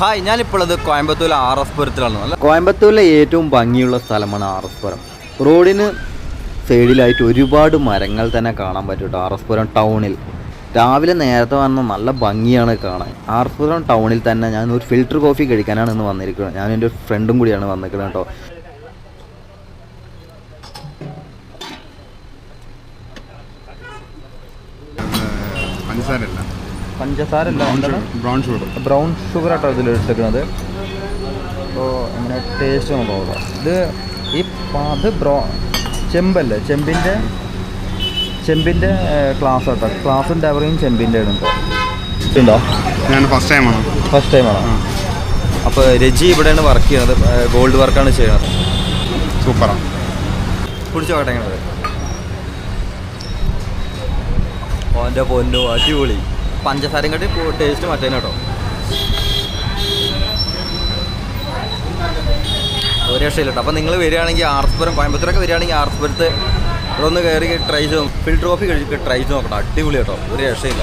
Hi ഞാനിപ്പോൾ അത് Coimbatore R S പുരത്തിലാണ്. അല്ല കോയമ്പത്തൂരിലെ ഏറ്റവും ഭംഗിയുള്ള സ്ഥലമാണ് ആർ എസ് പുരം. റോഡിന് സൈഡിലായിട്ട് ഒരുപാട് മരങ്ങൾ തന്നെ കാണാൻ പറ്റും കേട്ടോ ആർ എസ് പുരം ടൗണിൽ. രാവിലെ നേരത്തെ വന്ന നല്ല ഭംഗിയാണ് കാണാൻ. ആർ എസ് പുരം ടൗണിൽ തന്നെ ഞാൻ ഒരു ഫിൽറ്റർ കോഫി കഴിക്കാനാണ് ഇന്ന് വന്നിരിക്കുന്നത്. ഞാൻ എന്റെ ഫ്രണ്ടും കൂടിയാണ് വന്നിരിക്കുന്നത് കേട്ടോ പഞ്ചസാരല്ല പഞ്ചസാര ബ്രൗൺ ഷുഗർ ബ്രൗൺ ഷുഗർ ആട്ടോ ഇതിൽ എടുത്തേക്കുന്നത് അപ്പോൾ അങ്ങനെ ടേസ്റ്റ് നമുക്ക് നോക്കാം. ഇത് ഈ അത് ബ്രോ ചെമ്പല്ലേ? ചെമ്പിന്റെ ചെമ്പിന്റെ ക്ലാസ് ആട്ടോ. ക്ലാസ്സും ടവറിയും ചെമ്പിന്റെ ആണ് ഉണ്ടോ ഞാൻ ഫസ്റ്റ് ടൈമാണ് ഫസ്റ്റ് ടൈമാണോ അപ്പോൾ രജി ഇവിടെയാണ് വർക്ക് ചെയ്യുന്നത്. ഗോൾഡ് വർക്കാണ് ചെയ്യുന്നത്. സൂപ്പറാണ് കുടിച്ചു നോക്കട്ടെ എങ്ങനെ ഓന്റെ പൊന്നു അടിപൊളി. പഞ്ചസാരയും കട്ടി ടേസ്റ്റ് മറ്റേ കേട്ടോ. ഒരു രക്ഷയില്ല കേട്ടോ. അപ്പോൾ നിങ്ങൾ വരികയാണെങ്കിൽ ആർസ്പുരം കോയമ്പത്തൂരൊക്കെ വരികയാണെങ്കിൽ ആർസ്പുരത്ത് ഇവിടെ ഒന്ന് കയറി ട്രൈ ചെയ്ത് ഫിൽറ്റർ കോഫി കഴിച്ച് ട്രൈ ചെയ്ത് നോക്കണം അടിപൊളി കേട്ടോ. ഒരു രക്ഷയില്ല.